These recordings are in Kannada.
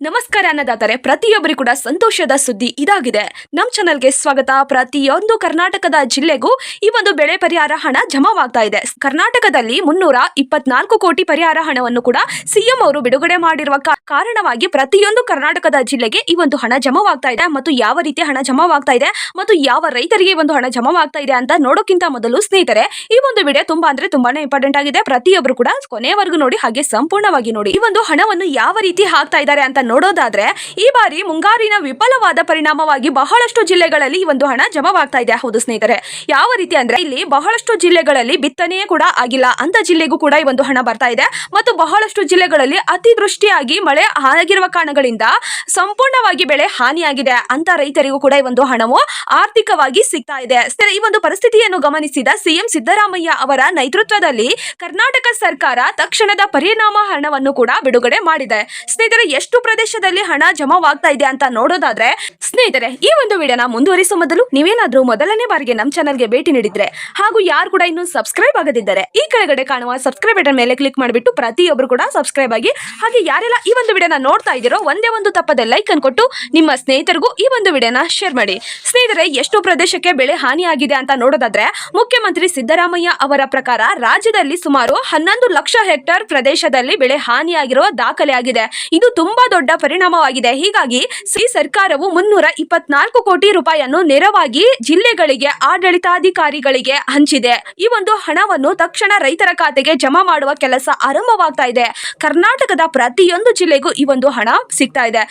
ನಮಸ್ಕಾರ ಅನ್ನದಾತರೆ, ಪ್ರತಿಯೊಬ್ಬರಿಗೂ ಕೂಡ ಸಂತೋಷದ ಸುದ್ದಿ ಇದಾಗಿದೆ. ನಮ್ಮ ಚಾನಲ್ಗೆ ಸ್ವಾಗತ. ಪ್ರತಿಯೊಂದು ಕರ್ನಾಟಕದ ಜಿಲ್ಲೆಗೂ ಈ ಒಂದು ಬೆಳೆ ಪರಿಹಾರ ಹಣ ಜಮಾವಾಗ್ತಾ ಇದೆ. ಕರ್ನಾಟಕದಲ್ಲಿ ಮುನ್ನೂರ ಇಪ್ಪತ್ನಾಲ್ಕು ಕೋಟಿ ಪರಿಹಾರ ಹಣವನ್ನು ಕೂಡ ಸಿಎಂ ಅವರು ಬಿಡುಗಡೆ ಮಾಡಿರುವ ಕಾರಣವಾಗಿ ಪ್ರತಿಯೊಂದು ಕರ್ನಾಟಕದ ಜಿಲ್ಲೆಗೆ ಈ ಒಂದು ಹಣ ಜಮಾವಾಗ್ತಾ ಇದೆ. ಮತ್ತು ಯಾವ ರೀತಿ ಹಣ ಜಮಾವಾಗ್ತಾ ಇದೆ ಮತ್ತು ಯಾವ ರೈತರಿಗೆ ಒಂದು ಹಣ ಜಮಾವಾಗ್ತಾ ಇದೆ ಅಂತ ನೋಡೋಕ್ಕಿಂತ ಮೊದಲು ಸ್ನೇಹಿತರೆ, ಈ ಒಂದು ವಿಡಿಯೋ ತುಂಬಾ ಅಂದ್ರೆ ತುಂಬಾನೇ ಇಂಪಾರ್ಟೆಂಟ್ ಆಗಿದೆ. ಪ್ರತಿಯೊಬ್ಬರು ಕೂಡ ಕೊನೆಯವರೆಗೂ ನೋಡಿ, ಹಾಗೆ ಸಂಪೂರ್ಣವಾಗಿ ನೋಡಿ. ಈ ಒಂದು ಹಣವನ್ನು ಯಾವ ರೀತಿ ಹಾಕ್ತಾ ಇದ್ದಾರೆ ಅಂತ ನೋಡೋದಾದ್ರೆ, ಈ ಬಾರಿ ಮುಂಗಾರಿನ ವಿಫಲವಾದ ಪರಿಣಾಮವಾಗಿ ಬಹಳಷ್ಟು ಜಿಲ್ಲೆಗಳಲ್ಲಿ ಈ ಒಂದು ಹಣ ಜಮವಾಗ್ತಾ ಇದೆ. ಹೌದು ಸ್ನೇಹಿತರೆ. ಯಾವ ರೀತಿ ಅಂದ್ರೆ, ಇಲ್ಲಿ ಬಹಳಷ್ಟು ಜಿಲ್ಲೆಗಳಲ್ಲಿ ಬಿತ್ತನೆಯೇ ಕೂಡ ಆಗಿಲ್ಲ. ಅಂತ ಜಿಲ್ಲೆಗೂ ಕೂಡ ಈ ಒಂದು ಹಣ ಬರ್ತಾ ಇದೆ. ಮತ್ತು ಬಹಳಷ್ಟು ಜಿಲ್ಲೆಗಳಲ್ಲಿ ಅತಿವೃಷ್ಟಿಯಾಗಿ ಮಳೆ ಆಗಿರುವ ಕಾರಣಗಳಿಂದ ಸಂಪೂರ್ಣವಾಗಿ ಬೆಳೆ ಹಾನಿಯಾಗಿದೆ. ಅಂತ ರೈತರಿಗೂ ಕೂಡ ಈ ಒಂದು ಹಣವು ಆರ್ಥಿಕವಾಗಿ ಸಿಗ್ತಾ ಇದೆ. ಈ ಒಂದು ಪರಿಸ್ಥಿತಿಯನ್ನು ಗಮನಿಸಿದ ಸಿಎಂ ಸಿದ್ದರಾಮಯ್ಯ ಅವರ ನೇತೃತ್ವದಲ್ಲಿ ಕರ್ನಾಟಕ ಸರ್ಕಾರ ತಕ್ಷಣದ ಪರಿಣಾಮ ಹಣವನ್ನು ಕೂಡ ಬಿಡುಗಡೆ ಮಾಡಿದೆ. ಸ್ನೇಹಿತರೆ, ಎಷ್ಟು ಪ್ರದೇಶದಲ್ಲಿ ಹಣ ಜಮಾವಾಗ್ತಾ ಇದೆ ಅಂತ ನೋಡೋದಾದ್ರೆ, ಸ್ನೇಹಿತರೆ, ಈ ಒಂದು ವಿಡಿಯೋನ ಮುಂದುವರಿಸುವ ಮೊದಲು ನೀವೇನಾದ್ರೂ ಮೊದಲನೇ ಬಾರಿಗೆ ನಮ್ಮ ಚಾನಲ್ಗೆ ಭೇಟಿ ನೀಡಿದ್ರೆ ಹಾಗೂ ಯಾರು ಕೂಡ ಇನ್ನು ಸಬ್ಸ್ಕ್ರೈಬ್ ಆಗದಿದ್ದರೆ, ಈ ಕೆಳಗಡೆ ಕಾಣುವ ಸಬ್ಸ್ಕ್ರೈಬ್ ಬಟನ್ ಮೇಲೆ ಕ್ಲಿಕ್ ಮಾಡಿಬಿಟ್ಟು ಪ್ರತಿಯೊಬ್ಬರು ಕೂಡ ಸಬ್ಸ್ಕ್ರೈಬ್ ಆಗಿ, ಹಾಗೆ ಯಾರೆಲ್ಲ ಈ ಒಂದು ವಿಡಿಯೋನ ನೋಡ್ತಾ ಇದ್ದೀರೋ, ಒಂದೇ ಒಂದು ತಪ್ಪದೆ ಲೈಕ್ ಅನ್ಕೊಟ್ಟು ನಿಮ್ಮ ಸ್ನೇಹಿತರಿಗೂ ಈ ಒಂದು ವಿಡಿಯೋನ ಶೇರ್ ಮಾಡಿ. ಸ್ನೇಹಿತರೆ, ಎಷ್ಟು ಪ್ರದೇಶಕ್ಕೆ ಬೆಳೆ ಹಾನಿಯಾಗಿದೆ ಅಂತ ನೋಡೋದಾದ್ರೆ, ಮುಖ್ಯಮಂತ್ರಿ ಸಿದ್ದರಾಮಯ್ಯ ಅವರ ಪ್ರಕಾರ ರಾಜ್ಯದಲ್ಲಿ ಸುಮಾರು ಹನ್ನೊಂದು ಲಕ್ಷ ಹೆಕ್ಟೇರ್ ಪ್ರದೇಶದಲ್ಲಿ ಬೆಳೆ ಹಾನಿಯಾಗಿರುವ ದಾಖಲೆ ಆಗಿದೆ. ಇದು ತುಂಬಾ ದೊಡ್ಡ ಪರಿಣಾಮವಾಗಿದೆ. ಹೀಗಾಗಿ ಸಿ ಸರ್ಕಾರವು ಮುನ್ನೂರ ಇಪ್ಪತ್ನಾಲ್ಕು ಕೋಟಿ ರೂಪಾಯಿಯನ್ನು ನೇರವಾಗಿ ಜಿಲ್ಲೆಗಳಿಗೆ, ಆಡಳಿತಾಧಿಕಾರಿಗಳಿಗೆ ಹಂಚಿದೆ. ಈ ಒಂದು ಹಣವನ್ನು ತಕ್ಷಣ ರೈತರ ಖಾತೆಗೆ ಜಮಾ ಮಾಡುವ ಕೆಲಸ ಆರಂಭವಾಗ್ತಾ ಇದೆ. ಕರ್ನಾಟಕದ ಪ್ರತಿಯೊಂದು ಜಿಲ್ಲೆಗೂ ಈ ಒಂದು ಹಣ ಸಿಗ್ತಾ ಇದೆ.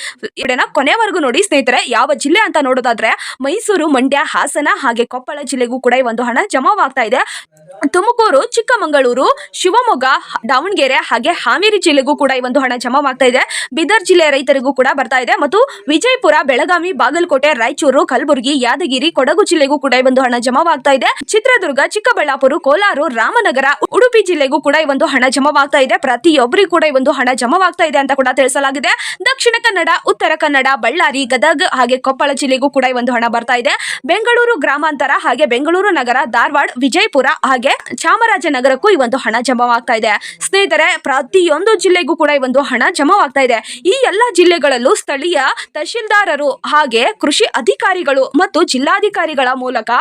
ಇದನ್ನ ಕೊನೆವರೆಗೂ ನೋಡಿ ಸ್ನೇಹಿತರೆ, ಯಾವ ಜಿಲ್ಲೆ ಅಂತ ನೋಡೋದಾದ್ರೆ ಮೈಸೂರು, ಮಂಡ್ಯ, ಹಾಸನ ಹಾಗೆ ಕೊಪ್ಪಳ ಜಿಲ್ಲೆಗೂ ಕೂಡ ಈ ಒಂದು ಹಣ ಜಮಾವಾಗ್ತಾ ಇದೆ. ತುಮಕೂರು, ಚಿಕ್ಕಮಗಳೂರು, ಶಿವಮೊಗ್ಗ, ದಾವಣಗೆರೆ ಹಾಗೆ ಹಾವೇರಿ ಜಿಲ್ಲೆಗೂ ಕೂಡ ಈ ಒಂದು ಹಣ ಜಮಾವಾಗ್ತಾ ಇದೆ. ಬೀದರ್ ಜಿಲ್ಲೆಯ ರೈತರಿಗೂ ಕೂಡ ಬರ್ತಾ ಇದೆ. ಮತ್ತು ವಿಜಯಪುರ, ಬೆಳಗಾವಿ, ಬಾಗಲಕೋಟೆ, ರಾಯಚೂರು, ಕಲಬುರಗಿ, ಯಾದಗಿರಿ, ಕೊಡಗು ಜಿಲ್ಲೆಗೂ ಕೂಡ ಈ ಒಂದು ಹಣ ಜಮಾವಾಗ್ತಾ ಇದೆ. ಚಿತ್ರದುರ್ಗ, ಚಿಕ್ಕಬಳ್ಳಾಪುರ, ಕೋಲಾರ, ರಾಮನಗರ, ಉಡುಪಿ ಜಿಲ್ಲೆಗೂ ಕೂಡ ಈ ಒಂದು ಹಣ ಜಮಾವಾಗ್ತಾ ಇದೆ. ಪ್ರತಿಯೊಬ್ಬರಿಗೂ ಕೂಡ ಈ ಒಂದು ಹಣ ಜಮಾವಾಗ್ತಾ ಇದೆ ಅಂತ ಕೂಡ ತಿಳಿಸಲಾಗಿದೆ. ದಕ್ಷಿಣ ಕನ್ನಡ, ಉತ್ತರ ಕನ್ನಡ, ಬಳ್ಳಾರಿ, ಗದಗ ಹಾಗೆ ಕೊಪ್ಪಳ ಜಿಲ್ಲೆಗೂ ಕೂಡ ಈ ಒಂದು ಹಣ ಬರ್ತಾ ಇದೆ. ಬೆಂಗಳೂರು ಗ್ರಾಮಾಂತರ ಹಾಗೆ ಬೆಂಗಳೂರು ನಗರ, ಧಾರವಾಡ, ವಿಜಯಪುರ ಹಾಗೆ ಚಾಮರಾಜನಗರಕ್ಕೂ ಈ ಒಂದು ಹಣ ಜಮಾವಾಗ್ತಾ ಇದೆ. ಸ್ನೇಹಿತರೆ, ಪ್ರತಿಯೊಂದು ಜಿಲ್ಲೆಗೂ ಕೂಡ ಈ ಒಂದು ಹಣ ಜಮಾವಾಗ್ತಾ ಇದೆ. ಈ ಎಲ್ಲ ಜಿಲ್ಲೆಗಳಲ್ಲೂ ಸ್ಥಳೀಯ ತಹಶೀಲ್ದಾರರು ಹಾಗೆ ಕೃಷಿ ಅಧಿಕಾರಿಗಳು ಮತ್ತು ಜಿಲ್ಲಾಧಿಕಾರಿಗಳ ಮೂಲಕ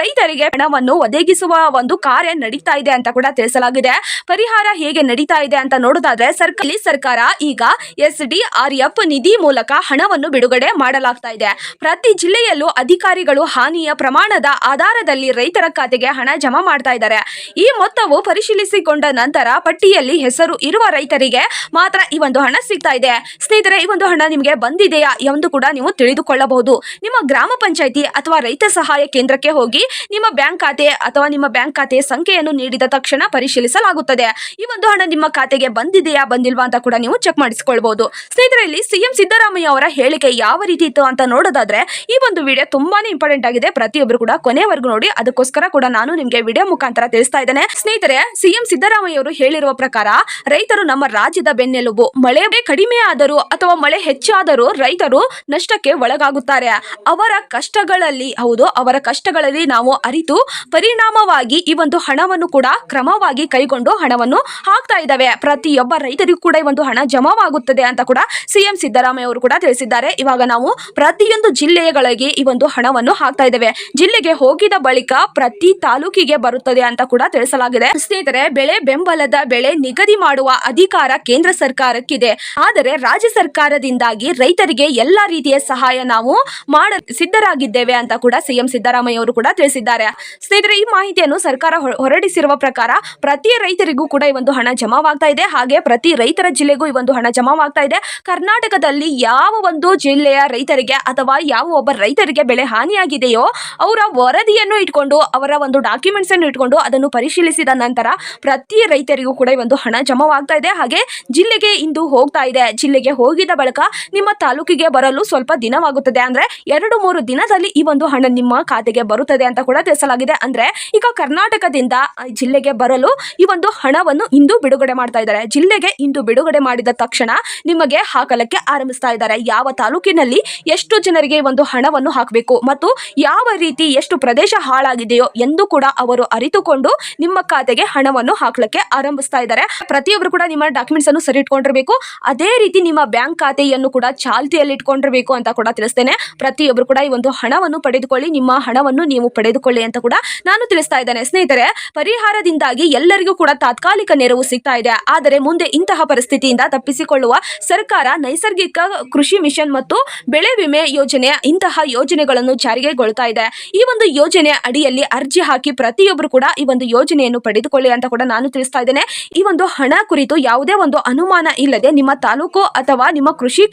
ರೈತರಿಗೆ ಹಣವನ್ನು ಒದಗಿಸುವ ಒಂದು ಕಾರ್ಯ ನಡೀತಾ ಇದೆ ಅಂತ ಕೂಡ ತಿಳಿಸಲಾಗಿದೆ. ಪರಿಹಾರ ಹೇಗೆ ನಡೀತಾ ಇದೆ ಅಂತ ನೋಡೋದಾದ್ರೆ ಸರ್ಕಾರಿ ಸರ್ಕಾರ ಈಗ ಎಸ್ ಡಿ ಆರ್ ಎಫ್ ನಿಧಿ ಮೂಲಕ ಹಣವನ್ನು ಬಿಡುಗಡೆ ಮಾಡಲಾಗ್ತಾ ಇದೆ. ಪ್ರತಿ ಜಿಲ್ಲೆಯಲ್ಲೂ ಅಧಿಕಾರಿಗಳು ಹಾನಿಯ ಪ್ರಮಾಣದ ಆಧಾರದಲ್ಲಿ ರೈತರ ಖಾತೆಗೆ ಹಣ ಜಮಾ ಮಾಡ್ತಾ ಇದ್ದಾರೆ. ಈ ಮೊತ್ತವು ಪರಿಶೀಲಿಸಿಕೊಂಡ ನಂತರ ಪಟ್ಟಿಯಲ್ಲಿ ಹೆಸರು ಇರುವ ರೈತರಿಗೆ ಮಾತ್ರ ಈ ಒಂದು ಹಣ ಸಿಗ್ತಾ ಇದೆ. ಸ್ನೇಹಿತರೆ, ಈ ಒಂದು ಹಣ ನಿಮಗೆ ಬಂದಿದೆಯಾ ಎಂದು ಕೂಡ ನೀವು ತಿಳಿದುಕೊಳ್ಳಬಹುದು. ನಿಮ್ಮ ಗ್ರಾಮ ಪಂಚಾಯಿತಿ ಅಥವಾ ರೈತ ಸಹಾಯ ಕೇಂದ್ರಕ್ಕೆ ಹೋಗಿ ನಿಮ್ಮ ಬ್ಯಾಂಕ್ ಖಾತೆ ಅಥವಾ ನಿಮ್ಮ ಬ್ಯಾಂಕ್ ಖಾತೆ ಸಂಖ್ಯೆಯನ್ನು ನೀಡಿದ ತಕ್ಷಣ ಪರಿಶೀಲಿಸಲಾಗುತ್ತದೆ. ಈ ಒಂದು ಹಣ ನಿಮ್ಮ ಖಾತೆಗೆ ಬಂದಿದೆಯಾ, ಬಂದಿಲ್ವಾ ಅಂತ ಕೂಡ ನೀವು ಚೆಕ್ ಮಾಡಿಸಿಕೊಳ್ಬಹುದು. ಸ್ನೇಹಿತರೆ, ಇಲ್ಲಿ ಸಿಎಂ ಸಿದ್ದರಾಮಯ್ಯ ಅವರ ಹೇಳಿಕೆ ಯಾವ ರೀತಿ ಇತ್ತು ಅಂತ ನೋಡೋದಾದ್ರೆ, ಈ ಒಂದು ವಿಡಿಯೋ ತುಂಬಾನೇ ಇಂಪಾರ್ಟೆಂಟ್ ಆಗಿದೆ. ಪ್ರತಿಯೊಬ್ಬರು ಕೂಡ ಕೊನೆವರೆಗೂ ನೋಡಿ. ಅದಕ್ಕೋಸ್ಕರ ಕೂಡ ನಾನು ನಿಮಗೆ ವಿಡಿಯೋ ಮುಖಾಂತರ ತಿಳಿಸ್ತಾ ಇದ್ದೇನೆ. ಸ್ನೇಹಿತರೆ, ಸಿಎಂ ಸಿದ್ದರಾಮಯ್ಯ ಅವರು ಹೇಳಿರುವ ಪ್ರಕಾರ, ರೈತರು ನಮ್ಮ ರಾಜ್ಯದ ಬೆನ್ನೆಲುಬು, ಮಳೆ ಕಡಿಮೆ ಆದರೂ ಅಥವಾ ಮಳೆ ಹೆಚ್ಚಾದರೂ ರೈತರು ನಷ್ಟಕ್ಕೆ ಒಳಗಾಗುತ್ತಾರೆ. ಅವರ ಕಷ್ಟಗಳಲ್ಲಿ, ಹೌದು, ಅವರ ಕಷ್ಟಗಳಲ್ಲಿ ನಾವು ಅರಿತು ಪರಿಣಾಮವಾಗಿ ಈ ಒಂದು ಹಣವನ್ನು ಕೂಡ ಕ್ರಮವಾಗಿ ಕೈಗೊಂಡು ಹಣವನ್ನು ಹಾಕ್ತಾ ಇದ್ದಾವೆ. ಪ್ರತಿಯೊಬ್ಬ ರೈತರಿಗೂ ಕೂಡ ಈ ಒಂದು ಹಣ ಜಮಾವಾಗುತ್ತದೆ ಅಂತ ಕೂಡ ಸಿಎಂ ಸಿದ್ದರಾಮಯ್ಯ ಅವರು ಕೂಡ ತಿಳಿಸಿದ್ದಾರೆ. ಇವಾಗ ನಾವು ಪ್ರತಿಯೊಂದು ಜಿಲ್ಲೆಗಳಿಗೆ ಈ ಒಂದು ಹಣವನ್ನು ಹಾಕ್ತಾ ಇದ್ದೇವೆ. ಜಿಲ್ಲೆಗೆ ಹೋಗಿದ ಬಳಿಕ ಪ್ರತಿ ತಾಲೂಕಿಗೆ ಬರುತ್ತದೆ ಅಂತ ಕೂಡ ತಿಳಿಸಲಾಗಿದೆ. ಸ್ನೇಹಿತರೆ, ಬೆಳೆ ಬೆಂಬಲದ ಬೆಳೆ ನಿಗದಿ ಮಾಡುವ ಅಧಿಕಾರ ಕೇಂದ್ರ ಸರ್ಕಾರಕ್ಕಿದೆ. ಆದರೆ ರಾಜ್ಯ ಸರ್ಕಾರದಿಂದಾಗಿ ರೈತರಿಗೆ ಎಲ್ಲ ರೀತಿಯ ಸಹಾಯ ನಾವು ಮಾಡ ಸಿದ್ಧರಾಗಿದ್ದೇವೆ ಅಂತ ಕೂಡ ಸಿಎಂ ಸಿದ್ದರಾಮಯ್ಯ ಅವರು ಕೂಡ ತಿಳಿಸಿದ್ದಾರೆ. ಸ್ನೇಹಿತರೆ, ಈ ಮಾಹಿತಿಯನ್ನು ಸರ್ಕಾರ ಹೊರಡಿಸಿರುವ ಪ್ರಕಾರ ಪ್ರತಿ ರೈತರಿಗೂ ಕೂಡ ಈ ಒಂದು ಹಣ ಜಮಾವಾಗ್ತಾ ಇದೆ. ಹಾಗೆ ಪ್ರತಿ ರೈತರ ಜಿಲ್ಲೆಗೂ ಈ ಒಂದು ಹಣ ಜಮಾವಾಗ್ತಾ ಇದೆ. ಕರ್ನಾಟಕದಲ್ಲಿ ಯಾವ ಒಂದು ಜಿಲ್ಲೆಯ ರೈತರಿಗೆ ಅಥವಾ ಯಾವ ಒಬ್ಬ ರೈತರಿಗೆ ಬೆಳೆ ಹಾನಿಯಾಗಿದೆಯೋ ಅವರ ವರದಿಯನ್ನು ಇಟ್ಕೊಂಡು, ಅವರ ಒಂದು ಡಾಕ್ಯುಮೆಂಟ್ಸ್ ಅನ್ನು ಇಟ್ಕೊಂಡು ಅದನ್ನು ಪರಿಶೀಲಿಸಿದ ನಂತರ ಪ್ರತಿ ರೈತರಿಗೂ ಕೂಡ ಈ ಒಂದು ಹಣ ಜಮಾವಾಗ್ತಾ ಇದೆ. ಹಾಗೆ ಜಿಲ್ಲೆಗೆ ಇಂದು ಹೋಗ್ತಾ ಇದೆ. ಜಿಲ್ಲೆಗೆ ಹೋಗಿದ ಬಳಿಕ ನಿಮ್ಮ ತಾಲೂಕಿಗೆ ಬರಲು ಸ್ವಲ್ಪ ದಿನವಾಗುತ್ತದೆ ಅಂದ್ರೆ ಎರಡು ಮೂರು ದಿನದಲ್ಲಿ ಈ ಒಂದು ಹಣ ನಿಮ್ಮ ಖಾತೆಗೆ ಬರುತ್ತದೆ ಅಂತ ಕೂಡ ತಿಳಿಸಲಾಗಿದೆ. ಅಂದ್ರೆ ಈಗ ಕರ್ನಾಟಕದಿಂದ ಜಿಲ್ಲೆಗೆ ಬರಲು ಈ ಒಂದು ಹಣವನ್ನು ಇಂದು ಬಿಡುಗಡೆ ಮಾಡ್ತಾ ಇದ್ದಾರೆ. ಜಿಲ್ಲೆಗೆ ಇಂದು ಬಿಡುಗಡೆ ಮಾಡಿದ ತಕ್ಷಣ ನಿಮಗೆ ಹಾಕಲಕ್ಕೆ ಆರಂಭಿಸ್ತಾ ಇದ್ದಾರೆ. ಯಾವ ತಾಲೂಕಿನಲ್ಲಿ ಎಷ್ಟು ಜನರಿಗೆ ಒಂದು ಹಣವನ್ನು ಹಾಕಬೇಕು ಮತ್ತು ಯಾವ ರೀತಿ ಎಷ್ಟು ಪ್ರದೇಶ ಹಾಳಾಗಿದೆಯೋ ಎಂದು ಕೂಡ ಅವರು ಅರಿತುಕೊಂಡು ನಿಮ್ಮ ಖಾತೆಗೆ ಹಣವನ್ನು ಹಾಕಲಕ್ಕೆ ಆರಂಭಿಸ್ತಾ ಇದ್ದಾರೆ. ಪ್ರತಿಯೊಬ್ಬರು ಕೂಡ ನಿಮ್ಮ ಡಾಕ್ಯುಮೆಂಟ್ಸ್ ಅನ್ನು ಸರಿ ಇಟ್ಕೊಂಡಿರಬೇಕು ಅದೇ ರೀತಿ ನಿಮ್ಮ ಬ್ಯಾಂಕ್ ಖಾತೆಯನ್ನು ಕೂಡ ಚಾಲ್ತಿಯಲ್ಲಿ ಇಟ್ಕೊಂಡಿರಬೇಕು ಅಂತ ಕೂಡ ತಿಳಿಸ್ತೇನೆ. ಪ್ರತಿಯೊಬ್ಬರು ಕೂಡ ಈ ಒಂದು ಹಣವನ್ನು ಪಡೆದುಕೊಳ್ಳಿ. ನಿಮ್ಮ ಹಣವನ್ನು ನೀವು ಪಡೆದುಕೊಳ್ಳಿ ಅಂತ ಕೂಡ ನಾನು ತಿಳಿಸ್ತಾ ಇದ್ದೇನೆ. ಸ್ನೇಹಿತರೆ, ಪರಿಹಾರದಿಂದಾಗಿ ಎಲ್ಲರಿಗೂ ಕೂಡ ತಾತ್ಕಾಲಿಕ ನೆರವು ಸಿಗ್ತಾ ಇದೆ. ಆದರೆ ಮುಂದೆ ಇಂತಹ ಪರಿಸ್ಥಿತಿಯಿಂದ ತಪ್ಪಿಸಿಕೊಳ್ಳುವ ಸರ್ಕಾರ ನೈಸರ್ಗಿಕ ಕೃಷಿ ಮಿಷನ್ ಮತ್ತು ಬೆಳೆ ವಿಮೆ ಯೋಜನೆ, ಇಂತಹ ಯೋಜನೆಗಳನ್ನು ಜಾರಿಗೆಗೊಳ್ತಾ ಇದೆ. ಈ ಒಂದು ಯೋಜನೆ ಅಡಿಯಲ್ಲಿ ಅರ್ಜಿ ಹಾಕಿ ಪ್ರತಿಯೊಬ್ಬರು ಕೂಡ ಈ ಒಂದು ಯೋಜನೆಯನ್ನು ಪಡೆದುಕೊಳ್ಳಿ ಅಂತ ಕೂಡ ನಾನು ತಿಳಿಸ್ತಾ ಇದ್ದೇನೆ. ಈ ಒಂದು ಹಣ ಕುರಿತು ಯಾವುದೇ ಒಂದು ಅನುಮಾನ ಇಲ್ಲದೆ ನಿಮ್ಮ ತಾಲೂಕು ಅಥವಾ ನಿಮ್ಮ ಕೃಷಿ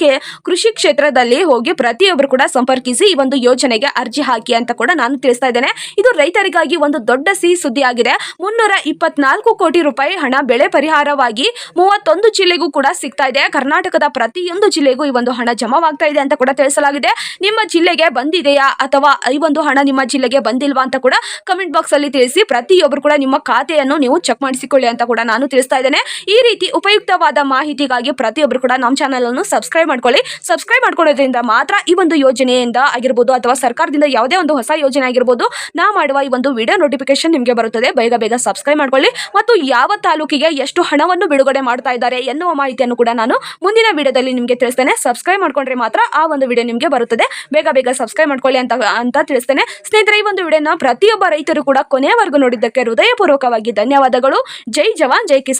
ಕೃಷಿ ಕ್ಷೇತ್ರದಲ್ಲಿ ಹೋಗಿ ಪ್ರತಿಯೊಬ್ಬರು ಕೂಡ ಸಂಪರ್ಕಿಸಿ ಈ ಒಂದು ಯೋಜನೆಗೆ ಅರ್ಜಿ ಹಾಕಿ ಅಂತ ಕೂಡ ನಾನು ತಿಳಿಸ್ತಾ ಇದ್ದೇನೆ. ಇದು ರೈತರಿಗಾಗಿ ಒಂದು ದೊಡ್ಡ ಸಿಹಿ ಸುದ್ದಿ ಆಗಿದೆ ಮುನ್ನೂರ ಇಪ್ಪತ್ನಾಲ್ಕು ಕೋಟಿ ರೂಪಾಯಿ ಹಣ ಬೆಳೆ ಪರಿಹಾರವಾಗಿ ಮೂವತ್ತೊಂದು ಜಿಲ್ಲೆಗೂ ಕೂಡ ಸಿಗ್ತಾ ಇದೆ. ಕರ್ನಾಟಕದ ಪ್ರತಿಯೊಂದು ಜಿಲ್ಲೆಗೂ ಈ ಒಂದು ಹಣ ಜಮಾವಾಗ್ತಾ ಇದೆ ಅಂತ ಕೂಡ ತಿಳಿಸಲಾಗಿದೆ. ನಿಮ್ಮ ಜಿಲ್ಲೆಗೆ ಬಂದಿದೆಯಾ ಅಥವಾ ಈ ಒಂದು ಹಣ ನಿಮ್ಮ ಜಿಲ್ಲೆಗೆ ಬಂದಿಲ್ವಾ ಅಂತ ಕೂಡ ಕಮೆಂಟ್ ಬಾಕ್ಸ್ ಅಲ್ಲಿ ತಿಳಿಸಿ ಪ್ರತಿಯೊಬ್ಬರು ಕೂಡ ನಿಮ್ಮ ಖಾತೆಯನ್ನು ನೀವು ಚೆಕ್ ಮಾಡಿಸಿಕೊಳ್ಳಿ ಅಂತ ಕೂಡ ನಾನು ತಿಳಿಸ್ತಾ ಇದ್ದೇನೆ. ಈ ರೀತಿ ಉಪಯುಕ್ತವಾದ ಮಾಹಿತಿಗಾಗಿ ಪ್ರತಿಯೊಬ್ಬರು ಕೂಡ ನಮ್ಮ ಚಾನಲ್ ಅನ್ನು ಸಬ್ಸ್ಕ್ರೈಬ್ ಮಾಡ್ಕೊಳ್ಳಿ. ಸಬ್ಸ್ಕ್ರೈಬ್ ಮಾಡ್ಕೊಳ್ಳೋದ್ರಿಂದ ಮಾತ್ರ ಈ ಒಂದು ಯೋಜನೆಯಿಂದ ಆಗಿರ್ಬೋದು ಅಥವಾ ಸರ್ಕಾರದಿಂದ ಯಾವುದೇ ಒಂದು ಹೊಸ ಯೋಜನೆ ಆಗಿರ್ಬೋದು ನಾ ಮಾಡುವ ಈ ಒಂದು ವಿಡಿಯೋ ನೋಟಿಫಿಕೇಶನ್ ನಿಮಗೆ ಬರುತ್ತದೆ. ಬೇಗ ಬೇಗ ಸಬ್ಸ್ಕ್ರೈಬ್ ಮಾಡ್ಕೊಳ್ಳಿ. ಮತ್ತು ಯಾವ ತಾಲೂಕಿಗೆ ಎಷ್ಟು ಹಣವನ್ನು ಬಿಡುಗಡೆ ಮಾಡ್ತಾ ಇದ್ದಾರೆ ಎನ್ನುವ ಮಾಹಿತಿಯನ್ನು ಕೂಡ ನಾನು ಮುಂದಿನ ವಿಡಿಯೋದಲ್ಲಿ ನಿಮಗೆ ತಿಳಿಸ್ತೇನೆ. ಸಬ್ಸ್ಕ್ರೈಬ್ ಮಾಡ್ಕೊಂಡ್ರೆ ಮಾತ್ರ ಆ ಒಂದು ವಿಡಿಯೋ ನಿಮಗೆ ಬರುತ್ತದೆ. ಬೇಗ ಬೇಗ ಸಬ್ಸ್ಕ್ರೈಬ್ ಮಾಡ್ಕೊಳ್ಳಿ ಅಂತ ಅಂತ ತಿಳಿಸ್ತೇನೆ. ಸ್ನೇಹಿತರೆ, ಈ ಒಂದು ವಿಡಿಯೋನ ಪ್ರತಿಯೊಬ್ಬ ರೈತರು ಕೂಡ ಕೊನೆಯವರೆಗೂ ನೋಡಿದ್ದಕ್ಕೆ ಹೃದಯಪೂರ್ವಕವಾಗಿ ಧನ್ಯವಾದಗಳು. ಜೈ ಜವಾನ್, ಜೈ ಕಿಸಾನ್.